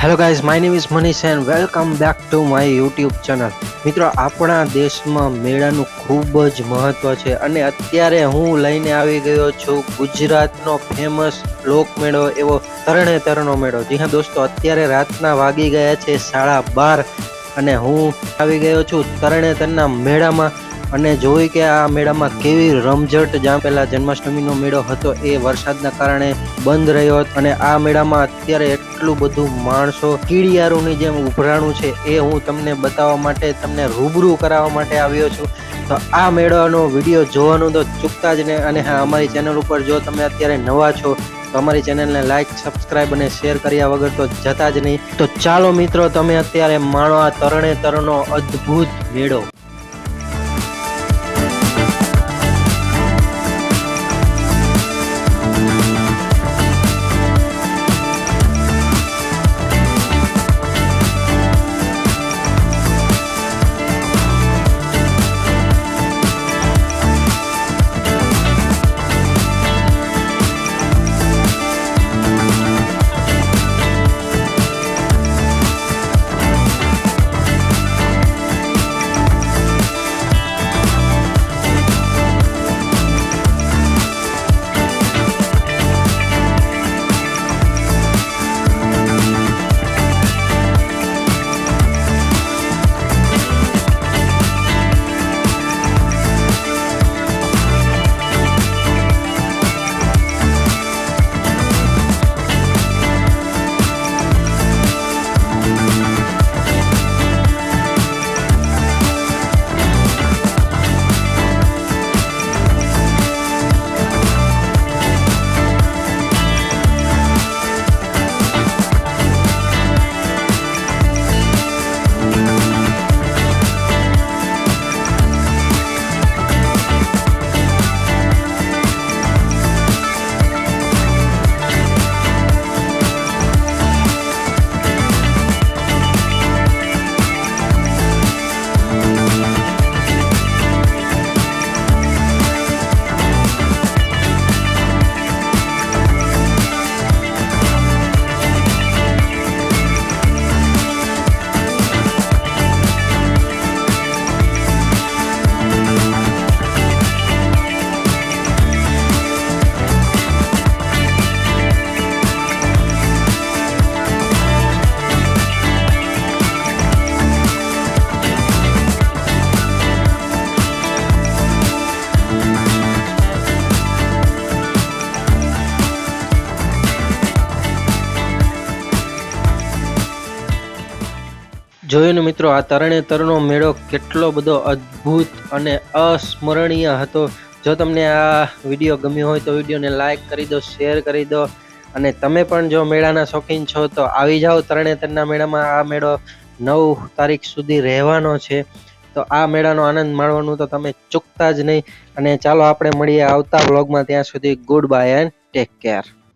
Hello guys my name is Manish and welcome back to my YouTube channel મિત્રો, આપણા દેશમાં મેળાનું ખૂબ જ મહત્ત્વ છે અને અત્યારે હું લઈને આવી ગયો છું ગુજરાતનો ફેમસ લોકમેળો એવો તરણે તરણો મેળો. જી હા દોસ્તો, અત્યારે રાતના વાગી ગયા છે સાડા બાર અને હું આવી ગયો છું તરણે તરના મેળામાં અને જોઈ કે આ મેળામાં કેવી રમઝટ જ્યાં પહેલા જન્માષ્ટમીનો મેળો હતો એ વરસાદના કારણે બંધ રહ્યો હતો. અને આ મેળામાં અત્યારે એટલું બધું માણસો કીડિયારોની જેમ ઉભરાણું છે એ હું તમને બતાવવા માટે તમને રૂબરૂ કરાવવા માટે આવ્યો છું. તો આ મેળાનો વીડિયો જોવાનું તો ચૂકતા જ નહીં અને હા, અમારી ચેનલ ઉપર જો તમે અત્યારે નવા છો, તો અમારી ચેનલને લાઇક સબસ્ક્રાઇબ અને શેર કર્યા વગર તો જતા જ નહીં. તો ચાલો મિત્રો, તમે અત્યારે માણો આ તરણે તરણો અદ્ભુત મેળો જોયું ને મિત્રો, આ તરણેતરનો મેળો કેટલો બધો અદ્ભુત અને અસ્મરણીય હતો. જો તમને આ વીડિયો ગમ્યો હોય તો વિડીયોને લાઇક કરી દો, શેર કરી દો અને તમે પણ જો મેળાના શોખીન છો તો આવી જાઓ તરણેતરના મેળામાં. આ મેળો નવ તારીખ સુધી રહેવાનો છે. તો આ મેળાનો આનંદ માણવાનું તો તમે ચૂકતા જ નહીં. અને ચાલો આપણે મળીએ આવતા વ્લોગમાં ત્યાં સુધી goodbye and take care